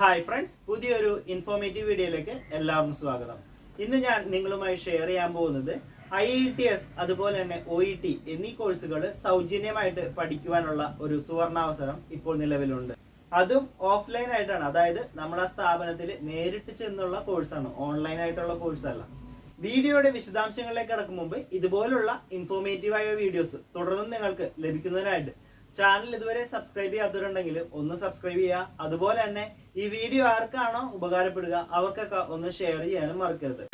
Hi friends പുതിയൊരു informative വീഡിയോയിലേക്ക് എല്ലാവർക്കും സ്വാഗതം. ഇന്ന് ഞാൻ നിങ്ങളുമായി ഷെയർ ചെയ്യാൻ പോകുന്നത് ഐ ഇ ടി എസ് അതുപോലെ തന്നെ ഒ ഇ ടി എന്നീ കോഴ്സുകൾ സൗജന്യമായിട്ട് പഠിക്കുവാനുള്ള ഒരു സുവർണാവസരം ഇപ്പോൾ നിലവിലുണ്ട്. അതും ഓഫ്ലൈൻ ആയിട്ടാണ്. അതായത് നമ്മുടെ സ്ഥാപനത്തിൽ നേരിട്ട് ചെന്നുള്ള കോഴ്സാണ് ഓൺലൈൻ ആയിട്ടുള്ള കോഴ്സല്ല വീഡിയോയുടെ വിശദാംശങ്ങളിലേക്ക് കടക്കും മുമ്പ് ഇതുപോലുള്ള ഇൻഫോർമേറ്റീവ് ആയ വീഡിയോസ് തുടർന്നും നിങ്ങൾക്ക് ലഭിക്കുന്നതിനായിട്ട് ചാനൽ ഇതുവരെ സബ്സ്ക്രൈബ് ചെയ്യാത്തവരുണ്ടെങ്കിൽ ഒന്ന് സബ്സ്ക്രൈബ് ചെയ്യുക. അതുപോലെ തന്നെ ഈ വീഡിയോ ആർക്കാണോ ഉപകാരപ്പെടുക അവർക്കൊക്കെ ഒന്ന് ഷെയർ ചെയ്യാനും മറക്കരുത്.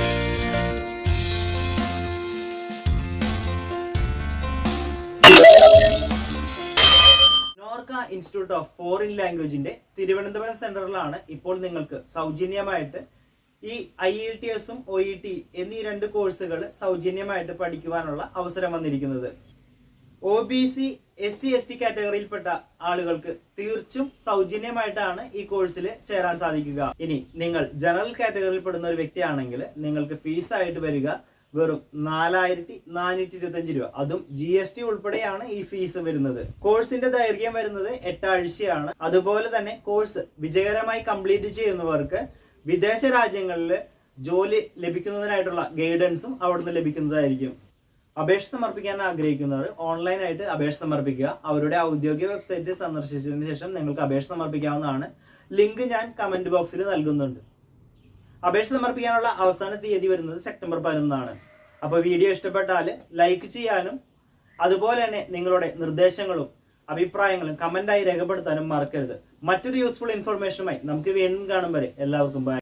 നോർക്ക ഇൻസ്റ്റിറ്റ്യൂട്ട് ഓഫ് ഫോറിൻ ലാംഗ്വേജിന്റെ തിരുവനന്തപുരം സെന്ററിലാണ് ഇപ്പോൾ നിങ്ങൾക്ക് സൗജന്യമായിട്ട് ഈ ഐ എൽ ടി എസും ഒ ഇ ടി എന്നീ രണ്ട് കോഴ്സുകൾ സൗജന്യമായിട്ട് പഠിക്കുവാനുള്ള അവസരം വന്നിരിക്കുന്നത്. O B C S C S T കാറ്റഗറിയിൽപ്പെട്ട ആളുകൾക്ക് തീർച്ചും സൗജന്യമായിട്ടാണ് ഈ കോഴ്സിൽ ചേരാൻ സാധിക്കുക. ഇനി നിങ്ങൾ ജനറൽ കാറ്റഗറിയിൽ കാറ്റഗറിയിൽപ്പെടുന്ന ഒരു വ്യക്തിയാണെങ്കിൽ നിങ്ങൾക്ക് ഫീസ് ആയിട്ട് വരിക. വെറും നാലായിരത്തി നാനൂറ്റി ഇരുപത്തി അഞ്ച് രൂപ. അതും ജി എസ് ടി ഉൾപ്പെടെയാണ് ഈ ഫീസ് വരുന്നത്. കോഴ്സിന്റെ ദൈർഘ്യം വരുന്നത് എട്ടാഴ്ചയാണ്. അതുപോലെ തന്നെ കോഴ്സ് വിജയകരമായി കംപ്ലീറ്റ് ചെയ്യുന്നവർക്ക് വിദേശ രാജ്യങ്ങളിൽ ജോലി ലഭിക്കുന്നതിനായിട്ടുള്ള ഗൈഡൻസും അവിടുന്ന് ലഭിക്കുന്നതായിരിക്കും. അപേക്ഷ സമർപ്പിക്കാൻ ആഗ്രഹിക്കുന്നവർ ഓൺലൈനായിട്ട് അപേക്ഷ സമർപ്പിക്കുക. അവരുടെ ഔദ്യോഗിക വെബ്സൈറ്റ് സന്ദർശിച്ചതിന് ശേഷം നിങ്ങൾക്ക് അപേക്ഷ സമർപ്പിക്കാവുന്നതാണ്. ലിങ്ക് ഞാൻ കമന്റ് ബോക്സിൽ നൽകുന്നുണ്ട്. അപേക്ഷ സമർപ്പിക്കാനുള്ള അവസാന തീയതി വരുന്നത് സെപ്റ്റംബർ പതിനൊന്നാണ്. അപ്പോൾ വീഡിയോ ഇഷ്ടപ്പെട്ടാൽ ലൈക്ക് ചെയ്യാനും അതുപോലെ തന്നെ നിങ്ങളുടെ നിർദ്ദേശങ്ങളും അഭിപ്രായങ്ങളും കമന്റായി രേഖപ്പെടുത്താനും മറക്കരുത്. മറ്റൊരു യൂസ്ഫുൾ ഇൻഫർമേഷനുമായി നമുക്ക് വീണ്ടും കാണും വരെ. എല്ലാവർക്കും ബൈ